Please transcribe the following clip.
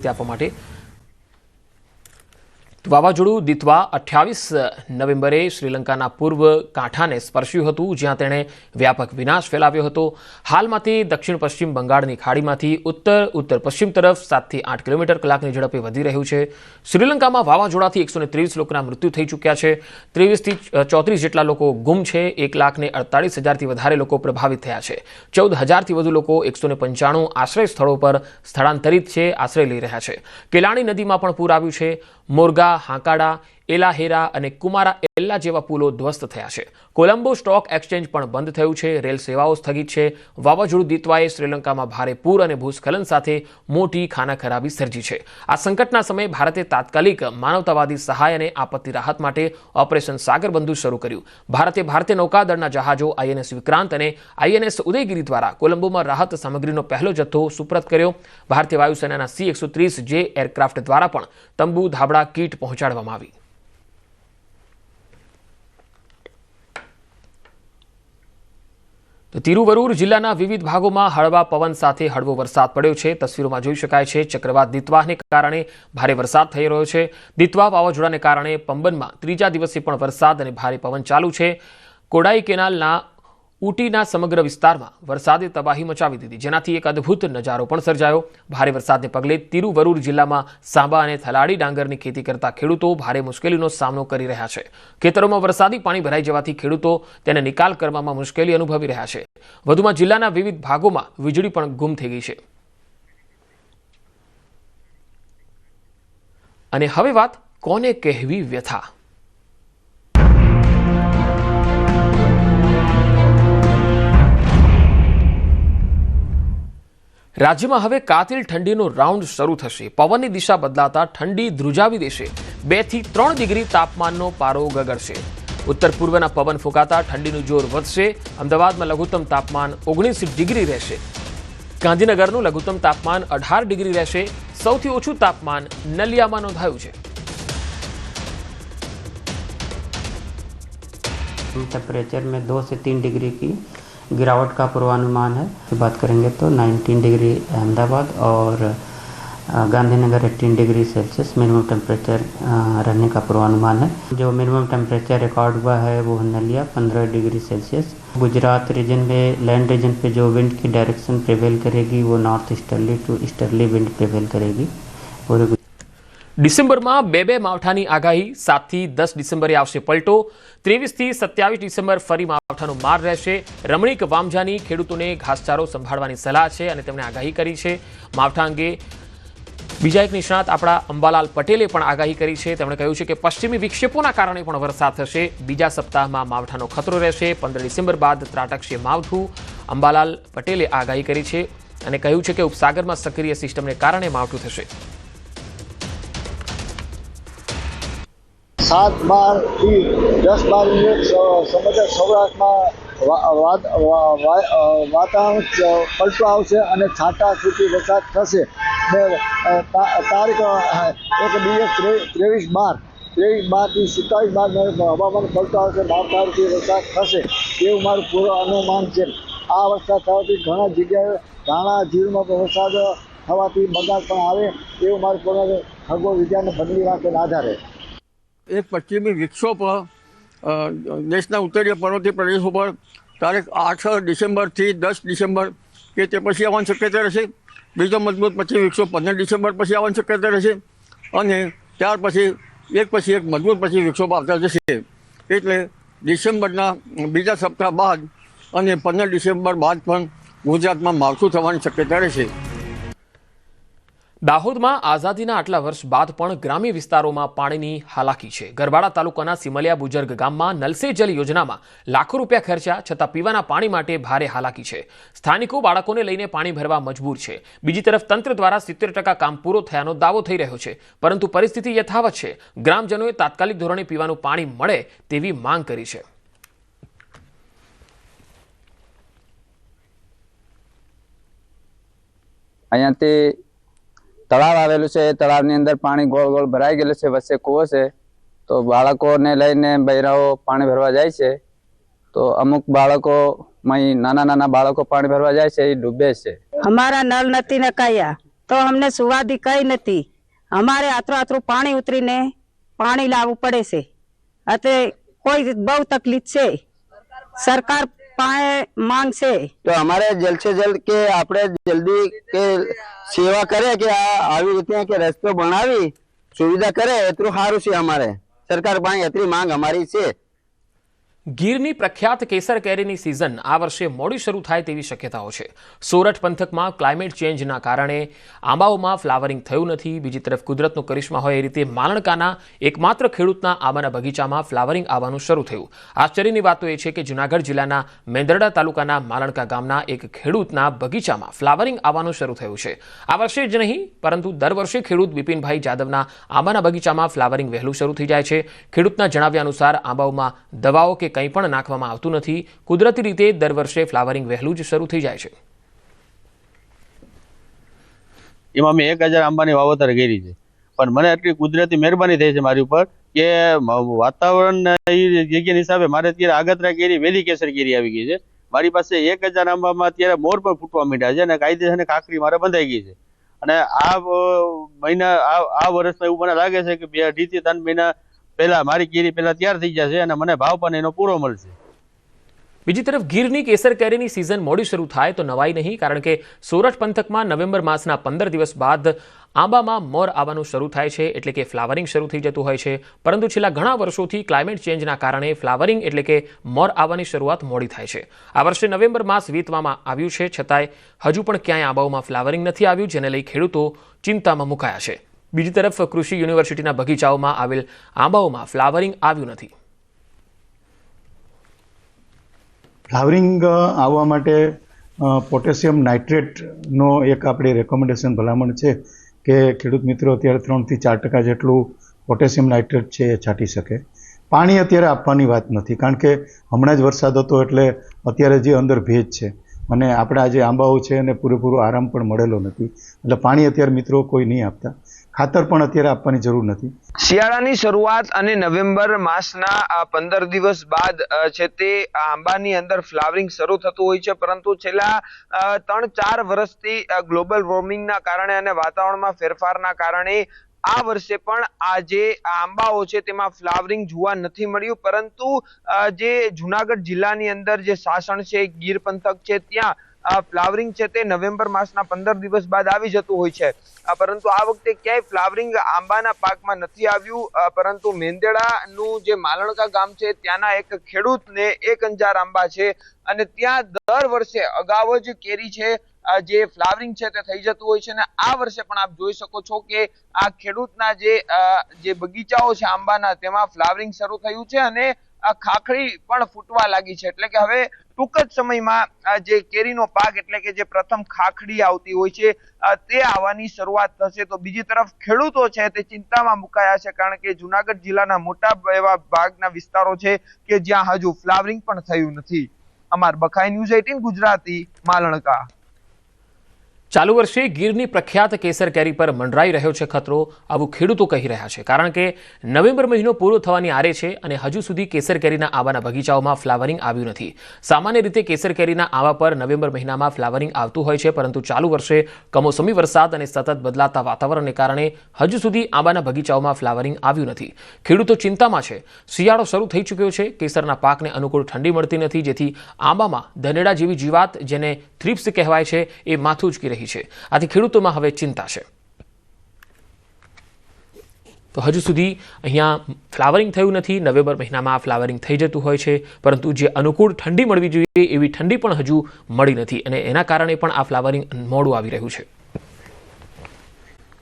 આપવા માટે વાવાઝોડું દિતવા અઠ્યાવીસ નવેમ્બરે શ્રીલંકાના પૂર્વ કાંઠાને સ્પર્શ્યું હતું, જ્યાં તેણે વ્યાપક વિનાશ ફેલાવ્યો હતો. હાલમાં તે દક્ષિણ પશ્ચિમ બંગાળની ખાડીમાંથી ઉત્તર ઉત્તર પશ્ચિમ તરફ સાતથી આઠ કિલોમીટર કલાકની ઝડપે વધી રહ્યું છે. શ્રીલંકામાં વાવાઝોડાથી એકસો ત્રેવીસ લોકોના મૃત્યુ થઈ ચૂક્યા છે. ત્રેવીસથી ચોત્રીસ જેટલા લોકો ગુમ છે, એક લાખને અડતાળીસ હજારથી વધારે લોકો પ્રભાવિત થયા છે. ચૌદ હજારથી વધુ લોકો એકસો પંચાણું આશ્રય સ્થળો પર સ્થળાંતરિત છે, આશ્રય લઈ રહ્યા છે. કેલાણી નદીમાં પણ પૂર આવ્યું છે. મોરગા ははから એલાહેરા અને કુમારા એલ્લા જેવા પુલો ધ્વસ્ત થયા છે. કોલંબો સ્ટોક એક્સચેન્જ પણ બંધ થયું છે. રેલ સેવાઓ સ્થગિત છે. વાવાઝોડું દીતવાએ શ્રીલંકામાં ભારે પૂર અને ભૂસ્ખલન સાથે મોટી ખાના ખરાબી સર્જી છે. આ સંકટના સમયે ભારતે તાત્કાલિક માનવતાવાદી સહાય અને આપત્તિ રાહત માટે ઓપરેશન સાગરબંધુ શરૂ કર્યું. ભારતે ભારતીય નૌકાદળના જહાજો, આઈએનએસ વિક્રાંત અને આઈએનએસ ઉદયગીરી દ્વારા કોલંબોમાં રાહત સામગ્રીનો પહેલો જથ્થો સુપ્રત કર્યો. ભારતીય વાયુસેનાના સી એકસો ત્રીસ જે એરક્રાફ્ટ દ્વારા પણ તંબુ ધાબળા કીટ પહોંચાડવામાં આવી. તો તિરુવરૂર જિલ્લાના વિવિધ ભાગોમાં હળવા પવન સાથે હળવો વરસાદ પડ્યો છે. તસવીરોમાં જોઈ શકાય છે, ચક્રવાત દિત્વાહને કારણે ભારે વરસાદ થઈ રહ્યો છે. દિત્વા વાવાઝોડાને કારણે પંબનમાં ત્રીજા દિવસે પણ વરસાદ અને ભારે પવન ચાલુ છે. કોડાઈ કેનાલના ઉટીના સમગ્ર વિસ્તારમાં વરસાદે તબાહી મચાવી દીધી. જેનાથી એક અદ્ભુત નજારો પણ સર્જાયો. ભારે વરસાદને પગલે તિરુવરૂર જિલ્લામાં સાંબા અને થલાડી ડાંગરની ખેતી કરતા ખેડૂતો ભારે મુશ્કેલીનો સામનો કરી રહ્યા છે. ખેતરોમાં વરસાદી પાણી ભરાઈ જવાથી ખેડૂતો તેને નિકાલ કરવામાં મુશ્કેલી અનુભવી રહ્યા છે. વધુમાં જિલ્લાના વિવિધ ભાગોમાં વીજળી પણ ગુમ થઈ ગઈ છે. અને હવે વાત કોને કહેવી વ્યથા? રાજ્યમાં હવે કાતિલ ઠંડીનો રાઉન્ડ શરૂ થશે પવનની દિશા બદલાતા ઠંડી ધ્રુજાવી દેશે બે થી ત્રણ ડિગ્રી તાપમાનનો પારો ગગડશે ઉત્તર પૂર્વના પવન ફૂંકાતા ઠંડીનું જોર વધશે અમદાવાદમાં લઘુત્તમ તાપમાન ઓગણીસ ડિગ્રી રહેશે ગાંધીનગરનું લઘુત્તમ તાપમાન અઢાર ડિગ્રી રહેશે સૌથી ઓછું તાપમાન નલિયામાં નોંધાયું છે टेम्परेचर में दो से तीन डिग्री की गिरावट का पूर्वानुमान है। बात करेंगे तो 19 डिग्री अहमदाबाद और Gandhinagar 18 degree Celsius minimum temperature रहने का पूर्वानुमान है। जो मिनिमम टेम्परेचर रिकॉर्ड हुआ है वो Naliya 15 degree Celsius. Gujarat region में, लैंड रीजन पे जो विंड की डायरेक्शन प्रिवेल करेगी वो north easterly to easterly wind prevail करेगी। पूरे ડિસેમ્બરમાં બે બે માવઠાની આગાહી, સાતથી દસ ડિસેમ્બરે આવશે પલટો, ત્રેવીસથી સત્યાવીસ ડિસેમ્બર ફરી માવઠાનો માર રહેશે. રમણીક વામજાની ખેડૂતોને ઘાસચારો સંભાળવાની સલાહ છે અને તેમણે આગાહી કરી છે. માવઠા અંગે બીજા એક નિષ્ણાત આપણા અંબાલાલ પટેલે પણ આગાહી કરી છે. તેમણે કહ્યું છે કે પશ્ચિમી વિક્ષેપોના કારણે પણ વરસાદ થશે. બીજા સપ્તાહમાં માવઠાનો ખતરો રહેશે. પંદર ડિસેમ્બર બાદ ત્રાટકશે માવઠું. અંબાલાલ પટેલે આગાહી કરી છે અને કહ્યું છે કે ઉપસાગરમાં સક્રિય સિસ્ટમને કારણે માવઠું થશે. સાત બારથી દસ બાર મિનિટ સમગ્ર સૌરાષ્ટ્રમાં વાતાવરણ પલટો આવશે અને છાંટા છૂટી વરસાદ થશે. ને તારીખ એક દિવસ ત્રેવીસ બાર. ત્રેવીસ બારથી સત્તાવીસ બાર હવામાન પલટો આવશે માવઠાથી વરસાદ થશે. એવું મારું પૂરો અનુમાન છે. આ વરસાદ થવાથી ઘણા જગ્યાએ ધાણા જીરમાં વરસાદ થવાથી બગાડ પણ આવે. એવું મારું પૂરો ખગોળ વિદ્યાને બદલી વાંચેના આધારે. એક પશ્ચિમી વિક્ષોભ દેશના ઉત્તરીય પર્વતીય પ્રદેશો પર તારીખ આઠ ડિસેમ્બરથી દસ ડિસેમ્બર કે તે પછી આવવાની શક્યતા રહેશે. બીજો મજબૂત પછી વિક્ષોભ પંદર ડિસેમ્બર પછી આવવાની શક્યતા રહેશે. અને ત્યાર પછી એક પછી એક મજબૂત પછી વિક્ષોભ આવતા જશે. એટલે ડિસેમ્બરના બીજા સપ્તાહ બાદ અને પંદર ડિસેમ્બર બાદ પણ ગુજરાતમાં માવઠું થવાની શક્યતા રહેશે. દાહોદમાં આઝાદીના આટલા વર્ષ બાદ પણ ગ્રામ્ય વિસ્તારોમાં પાણીની હાલાકી છે. ગરબાડા તાલુકાના સિમલિયા બુજર્ગ ગામમાં નલસે જલ યોજનામાં લાખો રૂપિયા ખર્ચ્યા છતાં પીવાના પાણી માટે ભારે હાલાકી છે. સ્થાનિકો બાળકોને લઈને પાણી ભરવા મજબૂર છે. બીજી તરફ તંત્ર દ્વારા સિત્તેર ટકા કામ પૂરો થયાનો દાવો થઈ રહ્યો છે. પરંતુ પરિસ્થિતિ યથાવત છે. ગ્રામજનોએ તાત્કાલિક ધોરણે પીવાનું પાણી મળે તેવી માંગ કરી છે. અહીંયાથી તળાવ આવેલું છે એ તળાવની અંદર પાણી ગોળ ગોળ ભરાઈ ગયેલું છે, વચ્ચે કૂવો છે. તો બાળકોને લઈને બૈરાઓ પાણી ભરવા જાય છે. તો અમુક બાળકો નાના નાના બાળકો પાણી ભરવા જાય છે, એ ડૂબે છે. અમારા નળ નથી નકાયા તો અમને સુવાદી કઈ નથી. અમારે આતરું આતરું પાણી ઉતરીને પાણી લાવવું પડે છે. અત્યારે કોઈ બહુ તકલીફ છે. સરકાર પાસે માંગ છે. તો અમારે જલ્દ સે જલ્દ કે આપણે જલ્દી કે સેવા કરે કે આ આવી રીતે કે રસ્તો બનાવી, સુવિધા કરે, એટલું સારું છે અમારે. સરકાર પાસે એટલી માંગ અમારી છે. ગીરની પ્રખ્યાત કેસર કેરીની સિઝન આ વર્ષે મોડી શરૂ થાય તેવી શક્યતાઓ છે. સોરઠ પંથકમાં ક્લાઇમેટ ચેન્જના કારણે આંબાઓમાં ફ્લાવરિંગ થયું નથી. બીજી તરફ કુદરતનો કરિશ્મા હોય એ રીતે માલણકાના એકમાત્ર ખેડૂતના આંબાના બગીચામાં ફ્લાવરિંગ આવવાનું શરૂ થયું. આશ્ચર્યની વાત તો એ છે કે જૂનાગઢ જિલ્લાના મેંદરડા તાલુકાના માલણકા ગામના એક ખેડૂતના બગીચામાં ફ્લાવરિંગ આવવાનું શરૂ થયું છે. આ વર્ષે જ નહીં, પરંતુ દર વર્ષે ખેડૂત બિપિનભાઈ જાદવના આંબાના બગીચામાં ફ્લાવરિંગ વહેલું શરૂ થઈ જાય છે. ખેડૂતના જણાવ્યા અનુસાર આંબાઓમાં દવાઓ કે કંઈ પણ નાખવામાં આવતું નથી. કુદરતી રીતે દર વર્ષે ફ્લાવરિંગ વહેલું જ શરૂ થઈ જાય છે. એમાં મેં એક હજાર આંબાની વાવતર કરી છે. પણ મને એટલી કુદરતી મહેરબાની થઈ છે મારી ઉપર કે વાતાવરણ એ જગ્યાના હિસાબે મારે અત્યારે આગતરા કેરી, વેલી કેસર કેરી આવી ગઈ છે. મારી પાસે એક હજાર આંબામાં અત્યારે મોર પણ ફૂટવા માંડ્યા છે અને કાયદેસર અને કાકરી મારે બંધાઈ ગઈ છે. અને આ મહિના આ વર્ષમાં એવું મને લાગે છે કે બે, અઢીથી ત્રણ મહિના પહેલા મારી કેરી પહેલા તૈયાર થઈ જશે અને મને ભાવ પણ એનો પૂરો મળશે. બીજી તરફ ગીરની કેસર કેરીની સિઝન મોડી શરૂ થાય તો નવાઈ નહીં, કારણ કે સોરઠ પંથકમાં નવેમ્બર માસના પંદર દિવસ બાદ આંબામાં મોર આવવાનું શરૂ થાય છે, એટલે કે ફ્લાવરિંગ શરૂ થઈ જતું હોય છે. પરંતુ છેલ્લા ઘણા વર્ષોથી ક્લાઇમેટ ચેન્જના કારણે ફ્લાવરિંગ એટલે કે મોર આવવાની શરૂઆત મોડી થાય છે. આ વર્ષે નવેમ્બર માસ વીતવામાં આવ્યું છે, છતાંય હજુ પણ ક્યાંય આંબાઓમાં ફ્લાવરિંગ નથી આવ્યું, જેને લઈ ખેડૂતો ચિંતામાં મુકાયા છે. બીજી તરફ કૃષિ યુનિવર્સિટીના બગીચાઓમાં આવેલ આંબાઓમાં ફ્લાવરિંગ આવ્યું નથી. ફ્લાવરિંગ આવવા માટે પોટેશિયમ નાઇટ્રેટનો એક આપણી રેકમેન્ડેશન ભલામણ છે કે ખેડૂત મિત્રો અત્યારે ત્રણથી ચાર ટકા જેટલું પોટેશિયમ નાઇટ્રેટ છે એ છાંટી શકે. પાણી અત્યારે આપવાની વાત નથી, કારણ કે હમણાં જ વરસાદ હતો એટલે અત્યારે જે અંદર ભેજ છે અને આપણા જે આંબાઓ છે એને પૂરેપૂરો આરામ પણ મળેલો નથી. એટલે પાણી અત્યારે મિત્રો કોઈ નહીં આપતા. ખાતર પણ અત્યારે આપવાની જરૂર નથી. શિયાળાની શરૂઆત અને નવેમ્બર માસના પંદર દિવસ બાદ છે તે આંબાની અંદર ફ્લાવરિંગ શરૂ થતું હોય છે. પરંતુ છેલ્લા ત્રણ ચાર વર્ષથી ગ્લોબલ વોર્મિંગના કારણે અને વાતાવરણમાં ફેરફારના કારણે આ વર્ષે પણ આ જે આંબાઓ છે તેમાં ફ્લાવરિંગ જોવા નથી મળ્યું. પરંતુ જે જુનાગઢ જિલ્લાની અંદર જે સાસણ છે ગીર પંથક છે, ત્યાં ફ્લાવરિંગ છે તે નવેમ્બર માસના પંદર દિવસ બાદ આવી જતું હોય છે. પરંતુ આ વખતે ક્યાંય ફ્લાવરિંગ આંબાના પાકમાં નથી આવ્યું. પરંતુ મેંદેડાનું જે માલણકા ગામ છે, ત્યાંના એક ખેડૂતને એક અંજાર આંબા છે અને ત્યાં દર વર્ષે અગાઉ જ કેરી છે જે ફ્લાવરિંગ છે તે થઈ જતું હોય છે અને આ વર્ષે પણ આપ જોઈ શકો છો કે આ ખેડૂતના જે જે બગીચાઓ છે આંબાના, તેમાં ફ્લાવરિંગ શરૂ થયું છે અને આ ખાખડી પણ ફૂટવા લાગી છે. એટલે કે હવે ટૂંક જ સમયમાં જે કેરીનો પાક એટલે કે જે પ્રથમ ખાખડી આવતી હોય છે તે આવવાની શરૂઆત થશે. તો બીજી તરફ ખેડૂતો છે તે ચિંતામાં મુકાયા છે કારણ કે જુનાગઢ જિલ્લાના મોટા એવા ભાગના વિસ્તારો છે કે જ્યાં હજુ ફ્લાવરિંગ પણ થયું નથી. અમાર બખાઈ ન્યૂઝ એટીન ગુજરાતી, માલણકા. ચાલુ વર્ષે ગીરની પ્રખ્યાત કેસર કેરી પર મંડરાઈ રહ્યો છે ખતરો, આવું ખેડૂતો કહી રહ્યા છે. કારણ કે નવેમ્બર મહિનો પૂરો થવાની આરે છે અને હજુ સુધી કેસર કેરીના આવાના બગીચાઓમાં ફ્લાવરિંગ આવ્યું નથી. સામાન્ય રીતે કેસર કેરીના આવા પર નવેમ્બર મહિનામાં ફ્લાવરિંગ આવતું હોય છે, પરંતુ ચાલુ વર્ષે કમોસમી વરસાદ અને સતત બદલાતા વાતાવરણને કારણે હજુ સુધી આંબાના બગીચાઓમાં ફ્લાવરિંગ આવ્યું નથી. ખેડૂતો ચિંતામાં છે. શિયાળો શરૂ થઈ ચૂક્યો છે. કેસરના પાકને અનુકૂળ ઠંડી મળતી નથી, જેથી આંબામાં ધનેડા જેવી જીવાત, જેને થ્રિપ્સ કહેવાય છે, એ માથું ઉચકી રહી છે. આથી ખેડૂતોમાં હવે ચિંતા છે. તો હજુ સુધી અહીંયા ફ્લાવરિંગ થયું નથી. નવેમ્બર મહિનામાં ફ્લાવરિંગ થઈ જતું હોય છે. પરંતુ જે અનુકૂળ ઠંડી મળવી જોઈએ એવી ઠંડી પણ હજુ મળી નથી. અને એના કારણે પણ આ ફ્લાવરિંગ મોડું આવી રહ્યું છે.